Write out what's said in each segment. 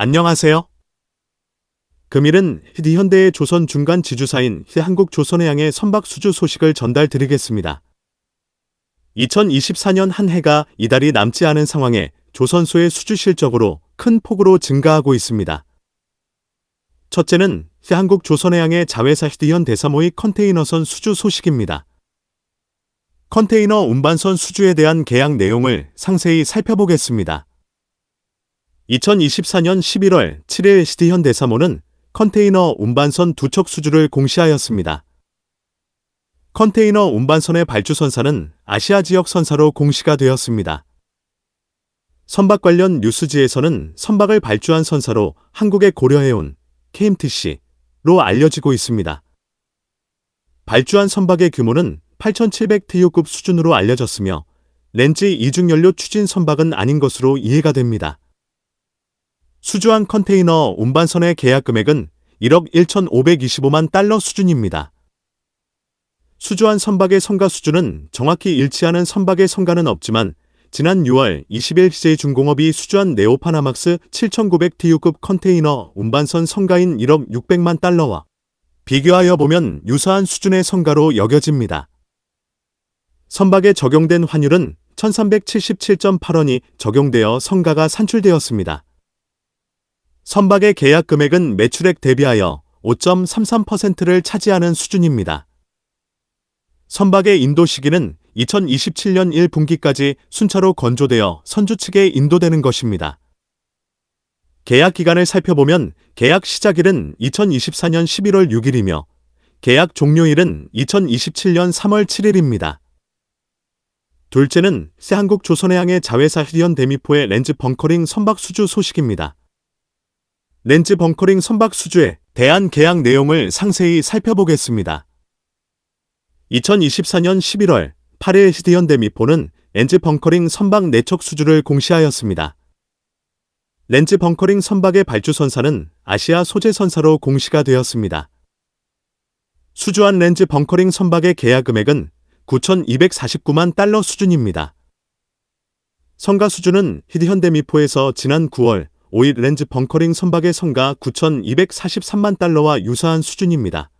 안녕하세요. 금일은 현대의 조선 중간 지주사인 한국조선해양의 선박 수주 소식을 전달드리겠습니다. 2024년 한 해가 이달이 남지 않은 상황에 조선소의 수주 실적으로 큰 폭으로 증가하고 있습니다. 첫째는 한국조선해양의 자회사 히디현 대사모의 컨테이너선 수주 소식입니다. 컨테이너 운반선 수주에 대한 계약 내용을 상세히 살펴보겠습니다. 2024년 11월 7일 시티현 대사모는 컨테이너 운반선 두 척 수주를 공시하였습니다. 컨테이너 운반선의 발주 선사는 아시아 지역 선사로 공시가 되었습니다. 선박 관련 뉴스지에서는 선박을 발주한 선사로 한국에 고려해온 KMTC로 알려지고 있습니다. 발주한 선박의 규모는 8,700TU급 수준으로 알려졌으며 렌즈 이중연료 추진 선박은 아닌 것으로 이해가 됩니다. 수주한 컨테이너 운반선의 계약 금액은 1억 1,525만 달러 수준입니다. 수주한 선박의 성가 수준은 정확히 일치하는 선박의 성가는 없지만 지난 6월 20일 CJ중공업이 수주한 네오파나막스 7,900TU급 컨테이너 운반선 성가인 1억 600만 달러와 비교하여 보면 유사한 수준의 성가로 여겨집니다. 선박에 적용된 환율은 1377.8원이 적용되어 성가가 산출되었습니다. 선박의 계약 금액은 매출액 대비하여 5.33%를 차지하는 수준입니다. 선박의 인도 시기는 2027년 1분기까지 순차로 건조되어 선주 측에 인도되는 것입니다. 계약 기간을 살펴보면 계약 시작일은 2024년 11월 6일이며 계약 종료일은 2027년 3월 7일입니다. 둘째는 새한국 조선해양의 자회사 휴디언 데미포의 렌즈 벙커링 선박 수주 소식입니다. 렌즈 벙커링 선박 수주에 대한 계약 내용을 상세히 살펴보겠습니다. 2024년 11월 8일 히디언 데미포는 렌즈 벙커링 선박 4척 수주를 공시하였습니다. 렌즈 벙커링 선박의 발주 선사는 아시아 소재 선사로 공시가 되었습니다. 수주한 렌즈 벙커링 선박의 계약 금액은 9,249만 달러 수준입니다. 성가 수준은 히드현대미포에서 지난 9월 5일 렌즈 벙커링 선박의 성가 9,243만 달러와 유사한 수준입니다.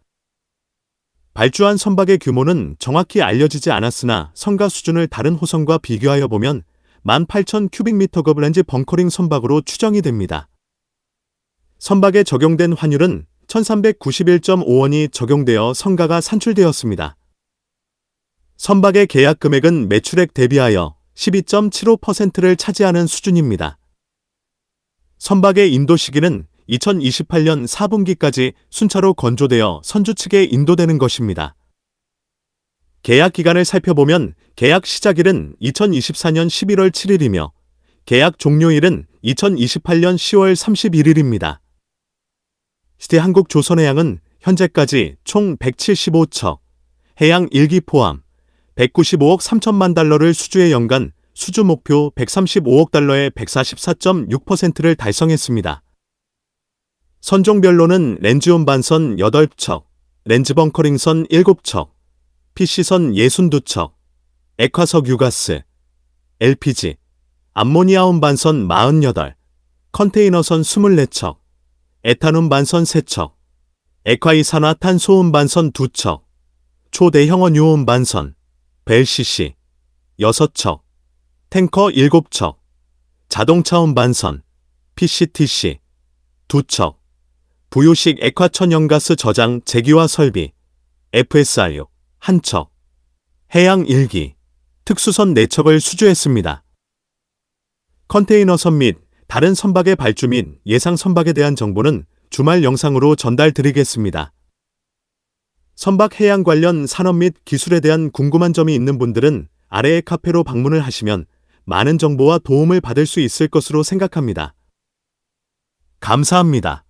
발주한 선박의 규모는 정확히 알려지지 않았으나 성가 수준을 다른 호선과 비교하여 보면 18,000 큐빅미터급 렌즈 벙커링 선박으로 추정이 됩니다. 선박에 적용된 환율은 1391.5원이 적용되어 성가가 산출되었습니다. 선박의 계약 금액은 매출액 대비하여 12.75%를 차지하는 수준입니다. 선박의 인도 시기는 2028년 4분기까지 순차로 건조되어 선주 측에 인도되는 것입니다. 계약 기간을 살펴보면 계약 시작일은 2024년 11월 7일이며 계약 종료일은 2028년 10월 31일입니다. 시대 한국 조선해양은 현재까지 총 175척, 해양 1기 포함 195억 3천만 달러를 수주해 연간 수주 목표 135억 달러의 144.6%를 달성했습니다. 선종별로는 렌즈온 반선 8척, 렌즈 벙커링선 7척, PC선 62척, 액화석 유가스, LPG, 암모니아온 반선 48, 컨테이너선 24척, 에탄온 반선 3척, 액화이 산화탄소온 반선 2척, 초대형 원 유온 반선, 벨CC 6척, 탱커 7척, 자동차온 반선, PCTC 2척, 부유식 액화천연가스 저장 제기화 설비, FSRU 1척, 해양 1기, 특수선 4척을 수주했습니다. 컨테이너선 및 다른 선박의 발주 및 예상 선박에 대한 정보는 주말 영상으로 전달드리겠습니다. 선박 해양 관련 산업 및 기술에 대한 궁금한 점이 있는 분들은 아래의 카페로 방문을 하시면 많은 정보와 도움을 받을 수 있을 것으로 생각합니다. 감사합니다.